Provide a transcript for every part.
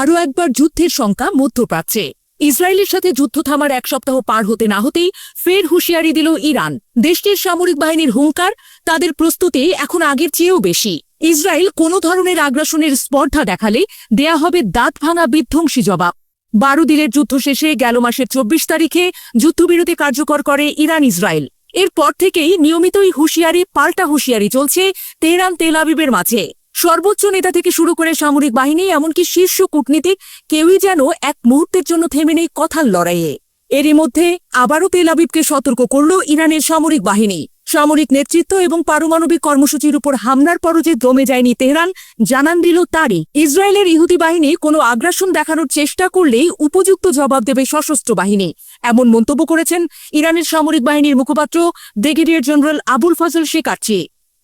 আরও একবার যুদ্ধের শঙ্কা মধ্যপ্রাচ্যে। ইসরায়েলের সাথে যুদ্ধ থামার এক সপ্তাহ পার হতে না হতেই ফের হুঁশিয়ারি দিল ইরান। দেশটির সামরিক বাহিনীর হুঙ্কার তাদের প্রস্তুতি এখন আগের চেয়েও বেশি। ইসরায়েল কোনো ধরনের আগ্রাসনের স্পর্ধা দেখালে দেয়া হবে দাঁত ভাঙা বিধ্বংসী জবাব। বারো দিনের যুদ্ধ শেষে গেল মাসের চব্বিশ তারিখে যুদ্ধবিরতি কার্যকর করে ইরান ইসরায়েল। এরপর থেকেই নিয়মিতই হুঁশিয়ারি, পাল্টা হুঁশিয়ারি চলছে তেহরান তেল আবিবের মাঝে। সর্বোচ্চ নেতা থেকে শুরু করে সামরিক বাহিনী, এমনকি শীর্ষ কূটনীতিক কেউই যেন এক মুহূর্তের জন্য থেমে নেই কথার লড়াইয়ে। এরই মধ্যে আবারও তেল আবিবকে সতর্ক করল ইরানের সামরিক বাহিনী। সামরিক নেতৃত্ব এবং পারমাণবিক কর্মসূচির উপর হামলার পরও যে দমে যায়নি তেহরান, জানান দিল তারই। ইসরায়েলের ইহুদি বাহিনী কোনো আগ্রাসন দেখানোর চেষ্টা করলেই উপযুক্ত জবাব দেবে সশস্ত্র বাহিনী। এমন মন্তব্য করেছেন ইরানের সামরিক বাহিনীর মুখপাত্র ব্রিগেডিয়ার জেনারেল আবুল ফজল শেখাচ্ছি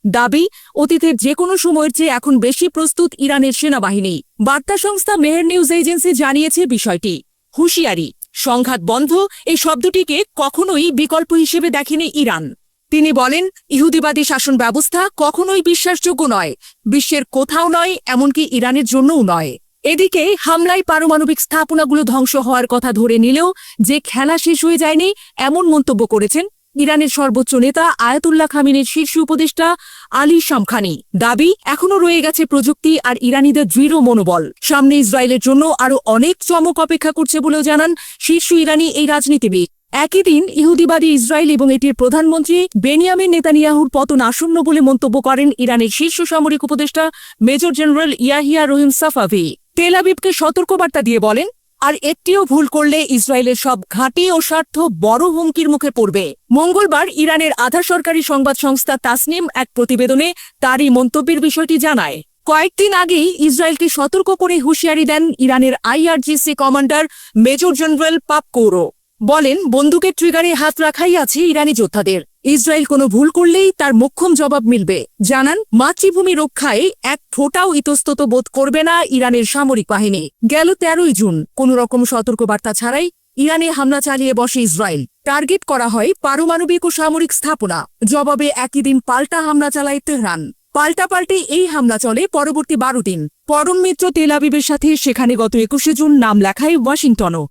দাবি, অতীতের যে কোনো সময়ের চেয়ে এখন বেশি প্রস্তুত ইরানের সেনাবাহিনী। বার্তা সংস্থা মেহের নিউজ এজেন্সি জানিয়েছে বিষয়টি। হুঁশিয়ারি, সংঘাত বন্ধ, এই শব্দটিকে কখনোই বিকল্প হিসেবে দেখেনি ইরান। তিনি বলেন, ইহুদিবাদী শাসন ব্যবস্থা কখনোই বিশ্বাসযোগ্য নয়, বিশ্বের কোথাও নয়, এমনকি ইরানের জন্যও নয়। এদিকে, হামলায় পারমাণবিক স্থাপনাগুলো ধ্বংস হওয়ার কথা ধরে নিলেও যে খেলা শেষ হয়ে যায়নি, এমন মন্তব্য করেছেন ইরানের সর্বোচ্চ নেতা আয়াতুল্লাহ খামিনের শীর্ষ উপদেষ্টা আলী শামখানি। দাবি, এখনও রয়ে গেছে প্রযুক্তি আর ইরানিদের দৃঢ় মনোবল। সামনে ইসরায়েলের জন্য আরও অনেক চমক অপেক্ষা করছে বলেও জানান শীর্ষ ইরানি এই রাজনীতিবিদ। একই দিন ইহুদিবাদী ইসরায়েল এবং এটির প্রধানমন্ত্রী বেনিয়ামিন নেতানিয়াহুর পতন আসন্ন বলে মন্তব্য করেন ইরানের শীর্ষ সামরিক উপদেষ্টা major general Yahya Rahim Safavi. Tel আবিবকে সতর্কবার্তা দিয়ে বলেন আর একটিও ভুল করলে ইসরায়েলের সব ঘাঁটি ও স্বার্থ বড় হুমকির মুখে পড়বে। মঙ্গলবার ইরানের আধা সরকারি সংবাদ সংস্থা তাসনিম এক প্রতিবেদনে তারই মন্তব্যের বিষয়টি জানায়। কয়েকদিন আগেই ইসরায়েলকে সতর্ক করে হুঁশিয়ারি দেন ইরানের আইআরজিসি কমান্ডার মেজর জেনারেল পাপ কৌরো বলেন, বন্দুকের ট্রিগারে হাত রাখাই আছে ইরানি যোদ্ধাদের। ইসরায়েল কোনো ভুল করলেই তার মোক্ষম জবাব মিলবে। জানান, মাতৃভূমি রক্ষায় এক ফোটাও ইতস্তত বোধ করবে না ইরানের সামরিক বাহিনী। গেল তেরোই জুন, কোনো রকম সতর্কবার্তা ছাড়াই ইরানে হামলা চালিয়ে বসে ইসরায়েল। টার্গেট করা হয় পারমাণবিক ও সামরিক স্থাপনা। জবাবে একই দিন পাল্টা হামলা চালায় তেহরান। পাল্টা পাল্টে এই হামলা চলে পরবর্তী বারো দিন। পরম মিত্র তেল আবিবের সাথে সেখানে গত একুশে জুন নাম লেখায় ওয়াশিংটনও।